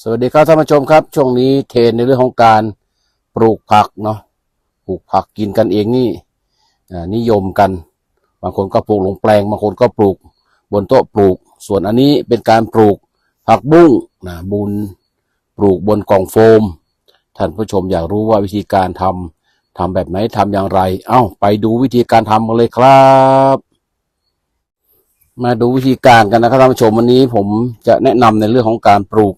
สวัสดีครับท่านผู้ชมครับ ช่วงนี้เทรนในเรื่องของการปลูกผักเนาะปลูกผักกินกันเองนี่นิยมกัน บางคนก็ปลูกลงแปลง บางคนก็ปลูกบนโต๊ะปลูก ส่วนอันนี้เป็นการปลูกผักบุ้งนะบุญปลูกบนกล่องโฟม ท่านผู้ชมอยากรู้ว่าวิธีการทำทำแบบไหนทำอย่างไร เอ้าไปดูวิธีการทำกันเลยครับ มาดูวิธีการกันนะครับท่านผู้ชมวันนี้ผมจะแนะนำในเรื่องของการปลูก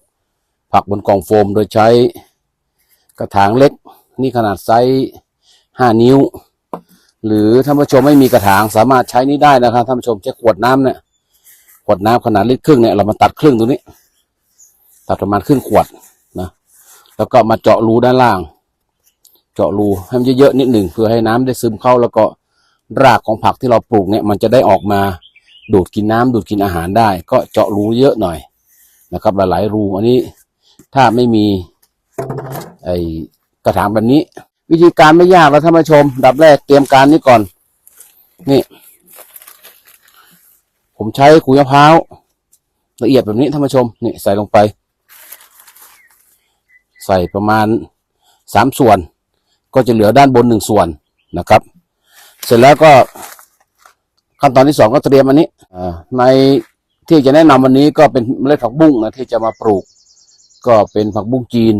ผักบนกล่องโฟมโดยใช้กระถางเล็ก นี่ขนาดไซส์ห้านิ้ว หรือท่านผู้ชมไม่มีกระถางสามารถใช้นี้ได้นะครับท่านผู้ชมใช้ขวดน้ำเนี่ยขวดน้ำขนาดลิตรครึ่งเนี่ยเรามาตัดครึ่งตรงนี้ ตัดประมาณครึ่งขวดนะแล้วก็มาเจาะรูด้านล่าง เจาะรูให้มันเยอะๆนิดหนึ่งเพื่อให้น้ำได้ซึมเข้าแล้วก็รากของผักที่เราปลูกเนี่ยมันจะได้ออกมาดูดกินน้ำดูดกินอาหารได้ ก็เจาะรูเยอะหน่อยนะครับหลายๆรูอันนี้ ถ้าไม่มีไอกระถางแบบนี้ วิธีการไม่ยากแล้วท่านผู้ชม ดับแรกเตรียมการนี้ก่อน นี่ ผมใช้ขุยมะพร้าวละเอียดแบบนี้ท่านผู้ชมนี่ใส่ลงไป ใส่ประมาณสามส่วน ก็จะเหลือด้านบนหนึ่งส่วนนะครับ เสร็จแล้วก็ขั้นตอนที่สองก็เตรียมอันนี้อในที่จะแนะนำวันนี้ก็เป็นเมล็ดผักบุ้งนะที่จะมาปลูก ก็เป็นผักบุ้งจีน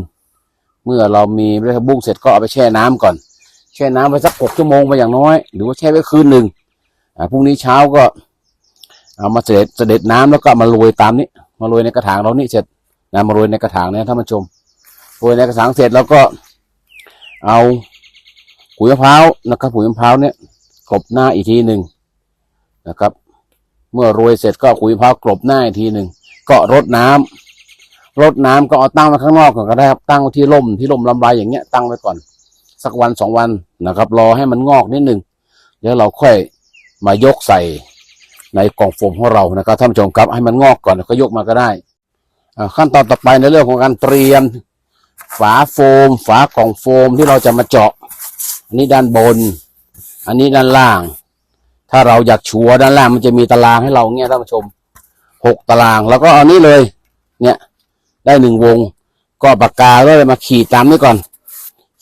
เมื่อเรามีเมล็ดผักบุ้งเสร็จก็เอาไปแช่น้ำก่อน แช่น้ำไปสักหกชั่วโมงไปอย่างน้อย หรือว่าแช่ไว้คืนหนึ่งอ่าพรุ่งนี้เช้าก็เอามาเสด็จเสด็จน้ำแล้วก็มาโรยตามนี้ มาโรยในกระถางเรานี่เสร็จนะมาโรยในกระถางเนี่ยท่านผู้ชมโรยในกระถางเสร็จแล้วก็เอาขุยมะพร้าวนะครับขุยมะพร้าวเนี่ยกลบหน้าอีกทีหนึ่งนะครับ เมื่อโรยเสร็จก็ขุยมะพร้าวกลบหน้าอีกทีหนึ่งก็รดน้ำ รดน้ำก็เอาตั้งไว้ข้างนอกก่อนก็ได้ครับตั้งที่ร่มที่ร่มลำไรอย่างเงี้ยตั้งไว้ก่อน สักวันสองวันนะครับ รอให้มันงอกนิดนึ่งแล้วเราค่อยมายกใส่ในกล่องโฟมของเรานะครับท่านผู้ชมครับให้มันงอกก่อนแล้วก็ยกมาก็ได้ขั้นตอนต่อไปในเรื่องของการเตรียม ฝาโฟม ฝากล่องโฟมที่เราจะมาเจาะอันนี้ด้านบน อันนี้ด้านล่าง ถ้าเราอยากชัวร์ด้านล่างมันจะมีตารางให้เราเงี้ยท่านผู้ชมหกตารางแล้วก็เอานี้เลย เนี่ย ได้หนึ่งวง ก็ปากกาก็เลยมาขีดตามนี้ก่อน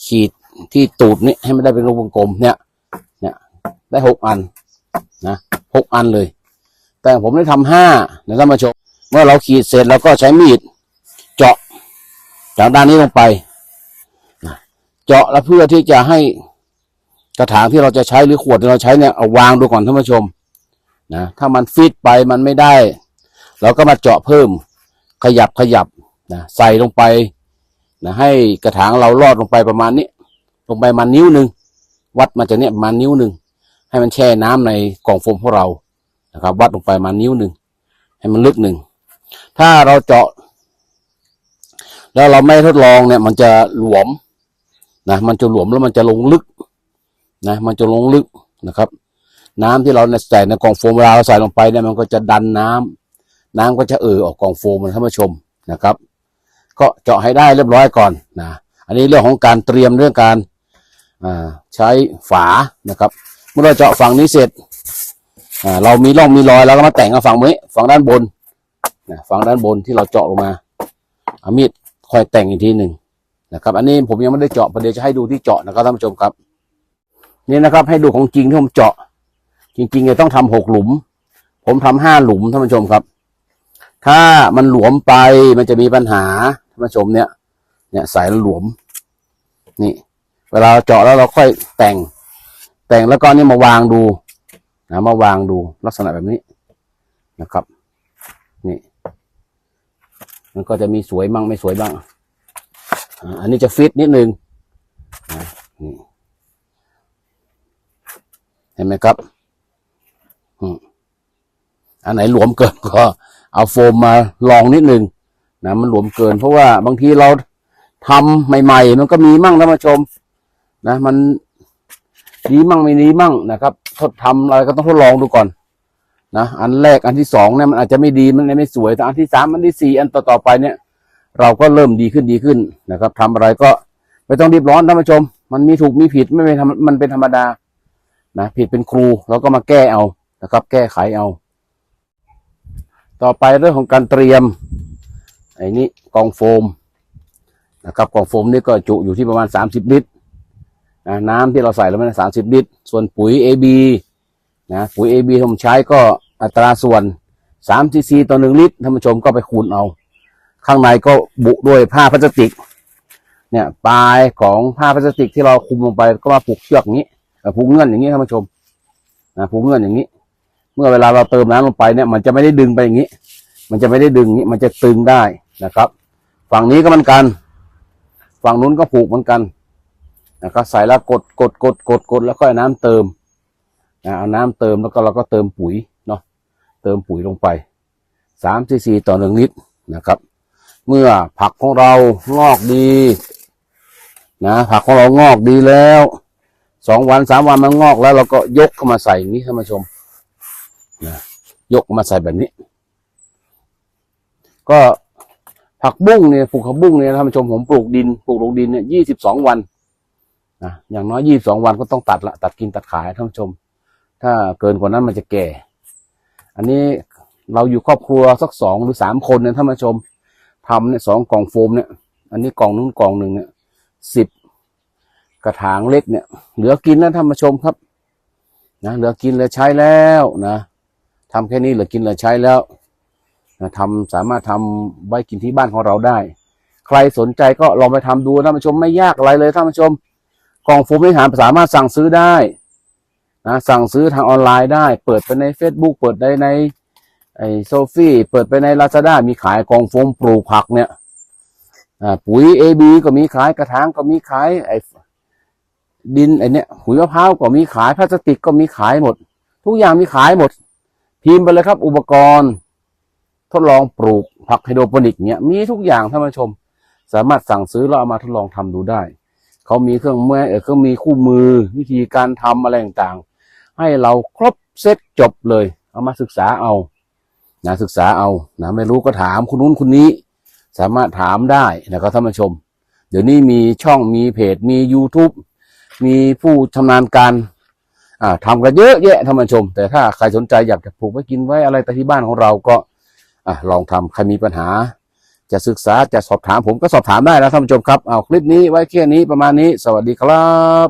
ขีดที่ตูดนี่ให้มันได้เป็นรูปวงกลมเนี่ย เนี่ย ได้หกอันนะหกอันเลย แต่ผมได้ทำห้านะท่านผู้ชมเมื่อเราขีดเสร็จเราก็ใช้มีด เจาะจากด้านนี้ลงไปนะเจาะแล้วเพื่อที่จะให้กระถางที่เราจะใช้หรือขวดที่เราใช้เนี่ยเอาวางดูก่อนท่านผู้ชมนะถ้ามันฟิตไปมันไม่ได้ เราก็มาเจาะเพิ่ม ขยับขยับ นะใส่ลงไปนะให้กระถางเราลอดลงไปประมาณนี้ ลงไปประมาณนิ้วหนึ่งวัดมาจากเนี้ยประมาณนิ้วหนึ่งให้มันแช่น้ำในกล่องโฟมของเรานะครับ วัดลงไปประมาณนิ้วหนึ่งให้มันลึกหนึ่งถ้าเราเจาะ แล้วเราไม่ทดลองเนี่ย มันจะหลวมนะมันจะหลวมแล้วมันจะลงลึกนะมันจะลงลึกนะครับ น้ำที่เราใส่ในกล่องโฟมเวลาเราใส่ลงไปเนี่ยมันก็จะดันน้ำน้ำก็จะเอ่อออกกล่องโฟมนะท่านผู้ชมนะครับ ก็เจาะให้ได้เรียบร้อยก่อนนะอันนี้เรื่องของการเตรียมเรื่องการใช้ฝานะครับ เมื่อเราเจาะฝั่งนี้เสร็จเรามีร่องมีรอยแล้วก็มาแต่งกับฝั่งนี้ฝั่งด้านบนนะฝั่งด้านบนที่เราเจาะลงมาเอามีดคอยแต่งอีกทีหนึ่งนะครับ อันนี้ผมยังไม่ได้เจาะประเดี๋ยวจะให้ดูที่เจาะนะครับท่านผู้ชมครับ นี่นะครับให้ดูของจริงที่ผมเจาะ จริงๆจะต้องทำหกหลุม ผมทำห้าหลุมท่านผู้ชมครับ ถ้ามันหลวมไปมันจะมีปัญหา ท่านผู้ชมเนี่ยเนี่ยสายหลวม นี่ เวลาเราเจาะแล้วเราค่อยแต่ง แต่งแล้วก็นี่มาวางดูนะมาวางดูลักษณะแบบนี้นะครับ นี่ มันก็จะมีสวยบ้างไม่สวยบ้างอันนี้จะฟิตนิดนึงนะนี่เห็นไหมครับอันไหนหลวมเกินก็เอาโฟมมาลองนิดนึง นะมันหลวมเกิน เพราะว่าบางทีเราทำใหม่ ๆ มันก็มีมั่งท่านผู้ชม นะ มันดีมั่งไม่ดีมั่งนะครับ ทดทำอะไรก็ต้องทดลองดูก่อนนะอันแรกอันที่สองเนี่ยมันอาจจะไม่ดีมันไม่สวยแต่อันที่สามอันที่สี่อันต่อๆไปเนี่ย เราก็เริ่มดีขึ้นดีขึ้นนะครับทำอะไรก็ไม่ต้องรีบร้อนท่านผู้ชม มันมีถูกมีผิดไม่เป็นมันเป็นธรรมดานะผิดเป็นครูเราก็มาแก้เอานะครับ แก้ไขเอา ต่อไปเรื่องของการเตรียม ไอ้นี่กองโฟมนะครับกองโฟมนี่ก็จุอยู่ที่ประมาณ 30 ลิตรนะน้ำที่เราใส่แล้วมันสามสิบลิตร ส่วนปุ๋ย AB นะปุ๋ย AB ที่ผมใช้ก็อัตราส่วน3ซีซีต่อ1ลิตรท่านผู้ชมก็ไปคูณเอา ข้างในก็บุด้วยผ้าพลาสติก เนี่ยปลายของผ้าพลาสติกที่เราคลุมลงไปก็มาผูกเชือกอย่างนี้ผูกเงื่อนอย่างนี้ท่านผู้ชมนะผูกเงื่อนอย่างนี้ เมื่อเวลาเราเติมน้ำลงไปเนี่ยมันจะไม่ได้ดึงไปอย่างนี้ มันจะไม่ได้ดึงนี้มันจะตึงได้นะครับ ฝั่งนี้ก็เหมือนกัน ฝั่งนู้นก็ผูกเหมือนกันนะครับใส่แล้วกดกดกดกดกดแล้วก็เอาน้ำเติมนะเอาน้ำเติมแล้วก็เราก็เติมปุ๋ยเนาะเติมปุ๋ยลงไปสามซีซีต่อหนึ่งลิตรนะครับ เมื่อผักของเรางอกดีนะผักของเรางอกดีแล้วสองวันสามวันมันงอกแล้วเราก็ยกเข้ามาใส่อย่างนี้ท่านผู้ชมนะยกมาใส่แบบนี้ ก็ผักบุ้งเนี่ยปลูกผักบุ้งเนี่ยท่านผู้ชมผมปลูกดินปลูกลงดินเนี่ยยี่สิบสองวันนะอย่างน้อยยี่สิบสองวันก็ต้องตัดละตัดกินตัดขายท่านผู้ชม ถ้าเกินกว่านั้นมันจะแก่ อันนี้เราอยู่ครอบครัวสักสองหรือสามคนเนี่ยท่านผู้ชมทำเนี่ยสองกล่องโฟมเนี่ย อันนี้กล่องนึงกล่องหนึ่งเนี่ยสิบกระถางเล็กเนี่ย เหลือกินแล้วท่านผู้ชมครับนะเหลือกินเหลือใช้แล้วนะทำแค่นี้เหลือกินเหลือใช้แล้ว ทำสามารถทำไว้กินที่บ้านของเราได้ ใครสนใจก็ลองไปทำดูท่านผู้ชมไม่ยากอะไรเลยท่านผู้ชมกล่องโฟมนี่หาสามารถสั่งซื้อได้นะสั่งซื้อทางออนไลน์ได้ เปิดไปใน Facebook เปิดได้ในไอโซฟี่เปิดไปใน Lazada มีขายกองโฟมปลูกผักเนี่ยปุ๋ยเอบีก็มีขายกระถางก็มีขายไอ้ดินไอ้เนี่ยปุ๋ยมะพร้าวก็มีขายพลาสติกก็มีขายหมด ทุกอย่างมีขายหมด พิมพ์ไปเลยครับอุปกรณ์ ทดลองปลูกผักไฮโดรโปนิกเนี่ยมีทุกอย่างท่านผู้ชม สามารถสั่งซื้อแล้วเอามาทดลองทำดูได้ เขามีเครื่องมือเออเครื่องมีคู่มือ วิธีการทำอะไรต่างๆ ให้เราครบเซตจบเลย เอามาศึกษาเอานะศึกษาเอานะไม่รู้ก็ถามคุณนู้นคุณนี้ สามารถถามได้นะครับท่านผู้ชม เดี๋ยวนี้มีช่องมีเพจมี YouTube มีผู้ชำนาญการอ่าทำกันเยอะแยะท่านผู้ชม แต่ถ้าใครสนใจอยากจะปลูกไว้กินไว้อะไรแต่ที่บ้านของเราก็ อะลองทำใครมีปัญหา จะศึกษาจะสอบถามผมก็สอบถามได้นะท่านผู้ชมครับเอาคลิปนี้ไว้แค่นี้ประมาณนี้ สวัสดีครับ